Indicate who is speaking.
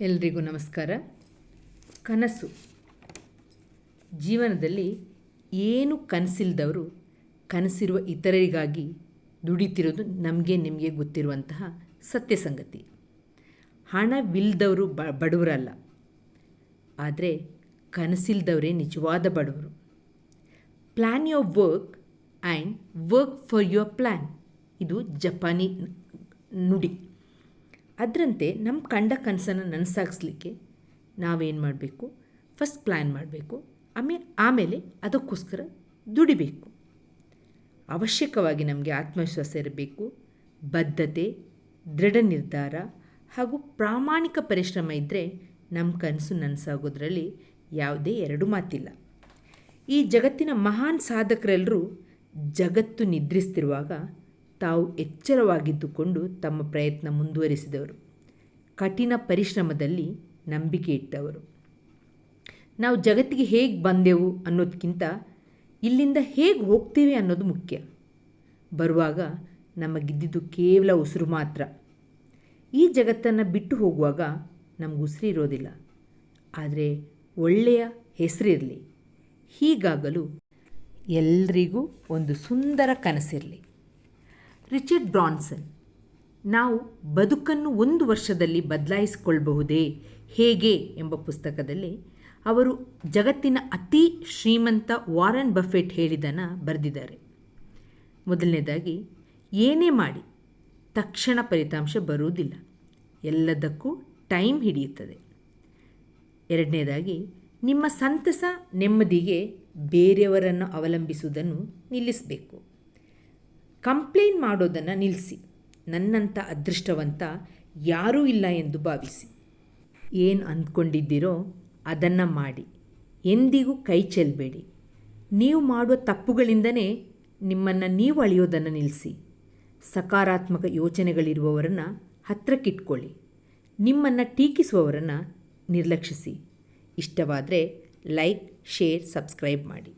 Speaker 1: ಎಲ್ರಿಗೂ ನಮಸ್ಕಾರ. ಕನಸು. ಜೀವನದಲ್ಲಿ ಏನು ಕನಸಿಲ್ದವರು ಕನಸಿರುವ ಇತರರಿಗಾಗಿ ದುಡಿತಿರೋದು ನಮಗೆ ನಿಮಗೆ ಗೊತ್ತಿರುವಂತಹ ಸತ್ಯ ಸಂಗತಿ. ಹಣವಿಲ್ಲದವರು ಬ, ಬಡವರಲ್ಲ. ಆದರೆ ಕನಸಿಲ್ದವರೇ ನಿಜವಾದ ಬಡವರು. Plan your work and work for your plan ಇದು ಜಪಾನಿ ನುಡಿ. ಅದರಂತೆ ನಮ್ಮ ಕಂಡ ಕನಸನ್ನು ನನಸಾಗಿಸ್ಲಿಕ್ಕೆ ನಾವೇನು ಮಾಡಬೇಕು? ಫಸ್ಟ್ ಪ್ಲ್ಯಾನ್ ಮಾಡಬೇಕು. ಆಮೇಲೆ ಆಮೇಲೆ ಅದಕ್ಕೋಸ್ಕರ ದುಡಿಬೇಕು. ಅವಶ್ಯಕವಾಗಿ ನಮಗೆ ಆತ್ಮವಿಶ್ವಾಸ ಇರಬೇಕು. ಬದ್ಧತೆ, ದೃಢ ನಿರ್ಧಾರ ಹಾಗೂ ಪ್ರಾಮಾಣಿಕ ಪರಿಶ್ರಮ ಇದ್ದರೆ ನಮ್ಮ ಕನಸು ನನಸಾಗೋದ್ರಲ್ಲಿ ಯಾವುದೇ ಎರಡು ಮಾತಿಲ್ಲ. ಈ ಜಗತ್ತಿನ ಮಹಾನ್ ಸಾಧಕರೆಲ್ಲರೂ ಜಗತ್ತು ನಿದ್ರಿಸ್ತಿರುವಾಗ ತಾವು ಎಚ್ಚರವಾಗಿದ್ದುಕೊಂಡು ತಮ್ಮ ಪ್ರಯತ್ನ ಮುಂದುವರಿಸಿದವರು. ಕಠಿಣ ಪರಿಶ್ರಮದಲ್ಲಿ ನಂಬಿಕೆ ಇಟ್ಟವರು. ನಾವು ಜಗತ್ತಿಗೆ ಹೇಗೆ ಬಂದೆವು ಅನ್ನೋದಕ್ಕಿಂತ ಇಲ್ಲಿಂದ ಹೇಗೆ ಹೋಗ್ತೀವಿ ಅನ್ನೋದು ಮುಖ್ಯ. ಬರುವಾಗ ನಮಗಿದ್ದಿದ್ದು ಕೇವಲ ಉಸಿರು ಮಾತ್ರ. ಈ ಜಗತ್ತನ್ನು ಬಿಟ್ಟು ಹೋಗುವಾಗ ನಮ್ಗೆ ಉಸಿರು ಇರೋದಿಲ್ಲ. ಆದರೆ ಒಳ್ಳೆಯ ಹೆಸರಿರಲಿ. ಹೀಗಾಗಲು ಎಲ್ರಿಗೂ ಒಂದು ಸುಂದರ ಕನಸಿರಲಿ. ರಿಚರ್ಡ್ ಬ್ರಾನ್ಸನ್, ನಾವು ಬದುಕನ್ನು ಒಂದು ವರ್ಷದಲ್ಲಿ ಬದಲಾಯಿಸಿಕೊಳ್ಳಬಹುದೇ ಹೇಗೆ ಎಂಬ ಪುಸ್ತಕದಲ್ಲಿ ಅವರು ಜಗತ್ತಿನ ಅತಿ ಶ್ರೀಮಂತ ವಾರನ್ ಬಫೆಟ್ ಹೇಳಿದನ ಬರೆದಿದ್ದಾರೆ. ಮೊದಲನೇದಾಗಿ, ಏನೇ ಮಾಡಿ, ತಕ್ಷಣ ಫಲಿತಾಂಶ ಬರುವುದಿಲ್ಲ. ಎಲ್ಲದಕ್ಕೂ ಟೈಮ್ ಹಿಡಿಯುತ್ತದೆ. ಎರಡನೇದಾಗಿ, ನಿಮ್ಮ ಸಂತಸ ನೆಮ್ಮದಿಗೆ ಬೇರೆಯವರನ್ನು ಅವಲಂಬಿಸುವುದನ್ನು ನಿಲ್ಲಿಸಬೇಕು. ಕಂಪ್ಲೇಂಟ್ ಮಾಡೋದನ್ನು ನಿಲ್ಲಿಸಿ ನನ್ನಂಥ ಅದೃಷ್ಟವಂತ ಯಾರೂ ಇಲ್ಲ ಎಂದು ಭಾವಿಸಿ. ಏನು ಅಂದ್ಕೊಂಡಿದ್ದೀರೋ ಅದನ್ನು ಮಾಡಿ. ಎಂದಿಗೂ ಕೈ ಚೆಲ್ಲಬೇಡಿ ನೀವು ಮಾಡುವ ತಪ್ಪುಗಳಿಂದನೇ ನಿಮ್ಮನ್ನು ನೀವು ಅಳೆಯೋದನ್ನು ನಿಲ್ಲಿಸಿ ಸಕಾರಾತ್ಮಕ ಯೋಚನೆಗಳಿರುವವರನ್ನು ಹತ್ತಿರಕ್ಕಿಟ್ಕೊಳ್ಳಿ ನಿಮ್ಮನ್ನು ಟೀಕಿಸುವವರನ್ನು ನಿರ್ಲಕ್ಷಿಸಿ. ಇಷ್ಟವಾದರೆ ಲೈಕ್, ಶೇರ್, ಸಬ್ಸ್ಕ್ರೈಬ್ ಮಾಡಿ.